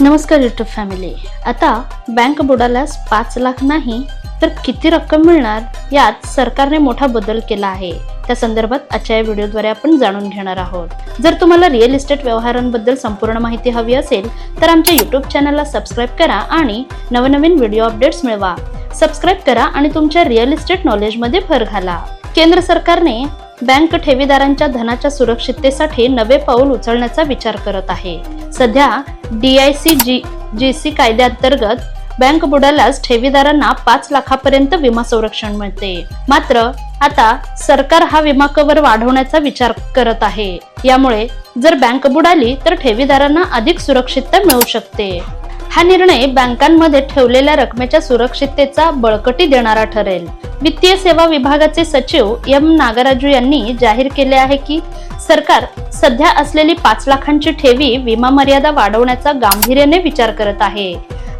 नमस्कार YouTube family आता bank बुडाल्यास पाच लाख नाही तर किती रक्कम मिळणार यात सरकारने मोठा बदल केला आहे. त्या संदर्भात आजच्या या व्हिडिओद्वारे आपण जाणून घेणार आहोत. जर तुम्हाला रिअल इस्टेट व्यवहारांबद्दल संपूर्ण माहिती हवी असेल तर आमच्या युट्यूब चॅनलला सबस्क्राईब करा आणि नवनवीन व्हिडिओ अपडेट्स मिळवा. सबस्क्राईब करा आणि तुमच्या रिअल इस्टेट नॉलेजमध्ये भर घाला. केंद्र सरकारने बँक ठेवीदारांच्या धनाच्या सुरक्षिततेसाठी नवे पाऊल उचलण्याचा विचार करत आहे. सध्या डीआयसी जी जी सी कायद्याअंतर्गत बँक बुडाल्यास ठेवीदारांना पाच लाखापर्यंत विमा संरक्षण मिळते. मात्र आता सरकार हा विमा कवर वाढवण्याचा विचार करत आहे. यामुळे जर बँक बुडाली तर ठेवीदारांना अधिक सुरक्षितता मिळू शकते. हा निर्णय बँकांमध्ये ठेवलेल्या रकमेच्या सुरक्षिततेचा बळकटी देणारा ठरेल. वित्तीय सेवा विभागाचे सचिव एम. नागराजू यांनी जाहीर केले आहे की सरकार सध्या असलेली पाच लाखांची ठेवी विमा मर्यादा वाढवण्याचा गांभीर्याने विचार करत आहे.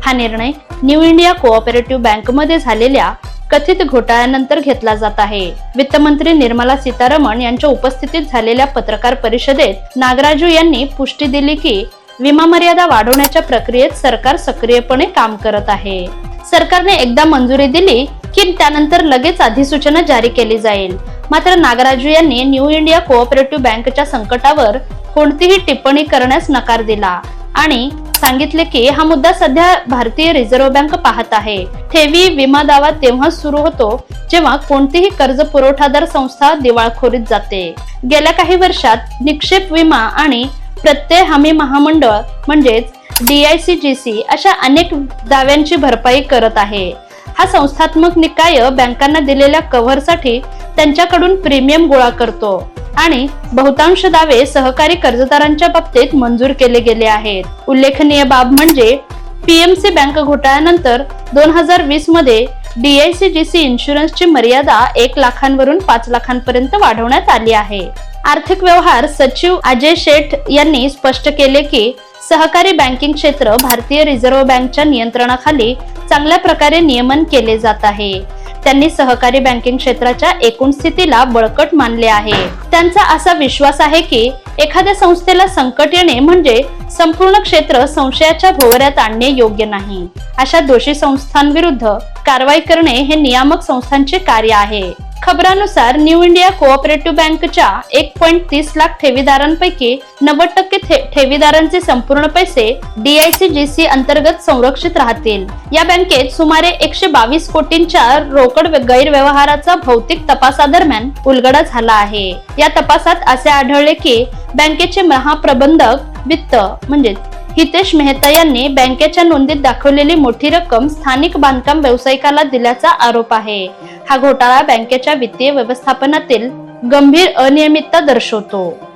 हा निर्णय न्यू इंडिया कोऑपरेटिव्ह बँकमध्ये झालेल्या कथित घोटाळ्यानंतर घेतला जात आहे. वित्तमंत्री निर्मला सीतारमण यांच्या उपस्थितीत झालेल्या पत्रकार परिषदेत नागराजू यांनी पुष्टी दिली की विमा मर्यादा वाढवण्याच्या प्रक्रियेत सरकार सक्रियपणे काम करत आहे. सरकारने एकदा मंजुरी दिली की त्यानंतर लगेच अधिसूचना जारी केली जाईल. मात्र नागराजू यांनी न्यू इंडिया कोऑपरेटिव्ह बँकच्या संकटावर कोणतीही टिप्पणी करण्यास नकार दिला आणि सांगितले की हा मुद्दा सध्या भारतीय रिझर्व्ह बँक पाहत आहे. ठेवी विमा दावा तेव्हा सुरू होतो जेव्हा कोणतीही कर्ज पुरवठादार संस्था दिवाळखोरीत जाते. गेल्या काही वर्षात निक्षेप विमा आणि प्रत्यय हमी महामंडळ म्हणजेच डीआयसीजीसी अशा अनेक दाव्यांची भरपाई करत आहे. हा संस्थात्मक निकाय बँकांना दिलेल्या कव्हरसाठी त्यांच्याकडून प्रीमियम गोळा करतो आणि बहुतांश दावे सहकारी कर्जदारांच्या बाबतीत मंजूर केले गेले आहेत. उल्लेखनीय बाब म्हणजे पीएमसी बँक घोटाळ्यानंतर दोन हजार वीसमध्ये डीआयसीजीसी इन्शुरन्सची मर्यादा एक लाखांवरून पाच लाखांपर्यंत वाढवण्यात आली आहे. आर्थिक व्यवहार सचिव अजय शेठ यांनी स्पष्ट केले की सहकारी बँकिंग क्षेत्र भारतीय रिझर्व्ह बँकच्या नियंत्रणाखाली चांगल्या प्रकारे नियमन केले जात आहे. त्यांनी सहकारी बँकिंग क्षेत्राच्या एकूण स्थितीला बळकट मानले आहे. त्यांचा असा विश्वास आहे की एखाद्या संस्थेला संकट येणे म्हणजे संपूर्ण क्षेत्र संशयाच्या भोवऱ्यात आणणे योग्य नाही. अशा दोषी संस्थांविरुद्ध कारवाई करणे हे नियामक संस्थांचे कार्य आहे. खबरानुसार न्यू इंडिया कोऑपरेटिव्ह बँकच्या एक पॉईंट तीस लाख ठेवीदारांपैकी नव्वद टक्के ठेवीदारांचे संपूर्ण पैसे डीआयसीजीसी अंतर्गत संरक्षित राहतील. या बँकेत सुमारे एकशे बावीस कोटींच्या रोकड गैरव्यवहाराचा भौतिक तपासादरम्यान उलगडा झाला आहे. या तपासात असे आढळले की बँकेचे महाप्रबंधक वित्त म्हणजेच हितेश मेहता यांनी बँकेच्या नोंदीत दाखवलेली मोठी रक्कम स्थानिक बांधकाम व्यावसायिकाला दिल्याचा आरोप आहे. हा घोटाळा बँकेच्या वित्तीय व्यवस्थापनातील गंभीर अनियमितता दर्शवतो.